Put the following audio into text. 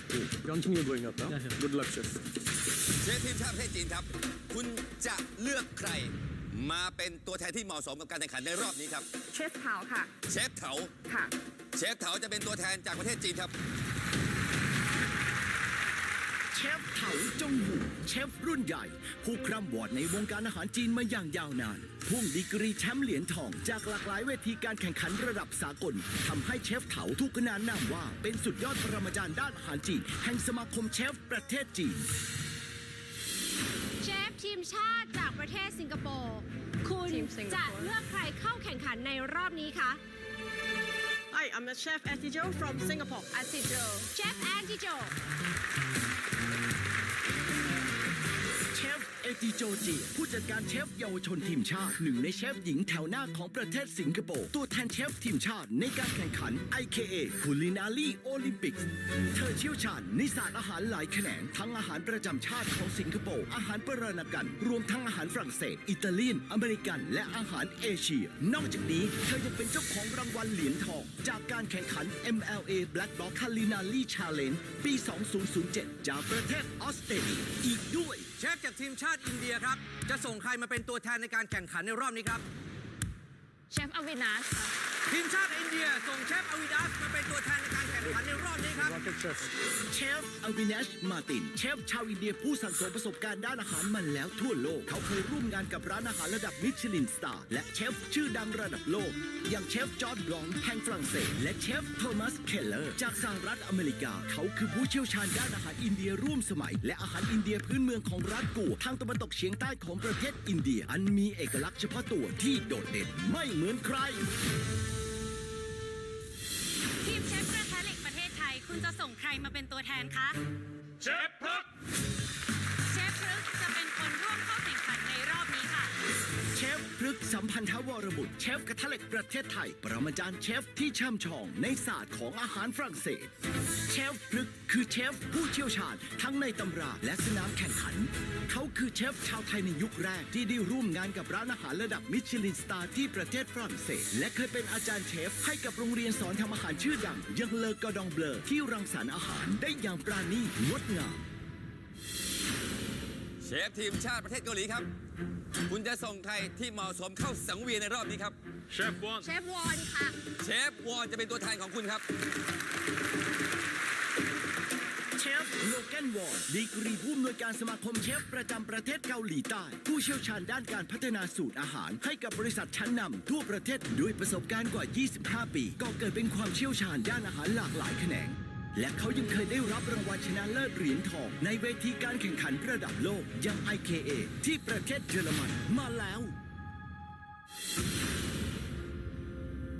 continue going up now. Yeah, yeah. Good luck, chef. เชฟทีมชาติประเทศจีนครับ คุณจะเลือกใคร มาเป็นตัวแทนที่เหมาะสมกับการแข่งขันในรอบนี้ครับ เชฟเถาค่ะ เชฟเถาค่ะ เชฟเถาจะเป็นตัวแทนจากประเทศจีนครับ เชฟเถาจงหูเชฟรุ่นใหญ่ ผู้คร่ำวอดในวงการอาหารจีนมาอย่างยาวนานพ่วงดีกรีแชมป์เหรียญทอง จากหลากหลายเวทีการแข่งขันระดับสากลทำให้เชฟเถาถูกขนานนามว่า เป็นสุดยอดปรมาจารย์ด้านอาหารจีน แห่งสมาคมเชฟประเทศจีน เชฟทีมชาติจากประเทศสิงคโปร์ คุณทีมสิงคโปร์จะเลือกใครเข้าแข่งขันในรอบนี้คะ Hi, I'm a chef Atijo from Singapore. อาซิโจ ติโจจีผู้จัดการเชฟเยาวชนทีมชาติหนึ่งในเชฟหญิงแถวหน้าของประเทศสิงคโปร์ตัวแทนเชฟทีมชาติในการแข่งขัน IKA Culinary Olympics เธอเชี่ยวชาญในศาสตร์อาหารหลายแขนง ทั้งอาหารประจำชาติของสิงคโปร์อาหารปรณกัน รวมทั้งอาหารฝรั่งเศส อิตาเลียน อเมริกัน และอาหารเอเชีย นอกจากนี้เธอยังเป็นเจ้าของรางวัลเหรียญทอง จากการแข่งขัน MLA Black Dog Culinary Challenge ปี 2007 จากประเทศออสเตรเลียอีกด้วยเชฟจากทีมชาติอินเดียครับ จะส่งใครมาเป็นตัวแทนในการแข่งขันในรอบนี้ครับ เชฟอวินาสค่ะทีมชาติอินเดียส่งเชฟอวิดัสมาเป็นตัวแทนในการแข่งขันในรอบนี้ครับ Rocket chef. เชฟอวิน s ชมาติน เชฟชาวอินเดียผู้สั่งสมประสบการณ์ด้านอาหารมันแล้วทั่วโลก เขาเคยร่วมงานกับร้านอาหารระดับมิชลินสตาร์และเชฟชื่อดังระดับโลก อย่างเชฟจอร์ดบลองแห่งฝรั่งเศส และเชฟโทมัสเคลเลอร์ จากสหรัฐอเมริกา เขาคือผู้เชี่ยวชาญด้านอาหารอินเดียร่วมสมัย และอาหารอินเดียพื้นเมืองของรัฐกูทางตะวันตกเฉียงใต้ของประเทศอินเดีย อันมีเอกลักษณ์เฉพาะตัวที่โดดเด่นไม่เหมือนใคร มาเป็นตัวแทนคะ เชฟพึก สัมพันธวรบุตรเชฟกระทะเหล็กประเทศไทย ปรมาจารย์เชฟที่ช่ำชองในศาสตร์ของอาหารฝรั่งเศส เชฟพฤกคือเชฟผู้เชี่ยวชาญทั้งในตำราและสนามแข่งขัน เขาคือเชฟชาวไทยในยุคแรกที่ได้ร่วมงานกับร้านอาหารระดับมิชลินสตาร์ที่ประเทศฝรั่งเศส และเคยเป็นอาจารย์เชฟให้กับโรงเรียนสอนทำอาหารชื่อดังอยังเลอกอดองเบลอที่รังสรรค์อาหารได้อย่างปราณีตงดงามเชฟทีมชาติประเทศเกาหลีครับ คุณจะส่งใครที่เหมาะสมเข้าสังเวียนในรอบนี้ครับ Chef one. เชฟวอนค่ะ เชฟวอนจะเป็นตัวแทนของคุณครับ เชฟโลแกนวอร์ดดีกรีผู้อำนวยการสมาคมเชฟประจำประเทศเกาหลีใต้ ผู้เชี่ยวชาญด้านการพัฒนาสูตรอาหาร ให้กับบริษัทชั้นนำทั่วประเทศด้วยประสบการณ์กว่า 25 ปี ก็เกิดเป็นความเชี่ยวชาญด้านอาหารหลากหลายแขนง และเขายังเคยได้รับรางวัลชนะเลิศเหรียญทอง ในเวทีการแข่งขันระดับโลกอย่าง IKA ที่ประเทศเยอรมันมาแล้ว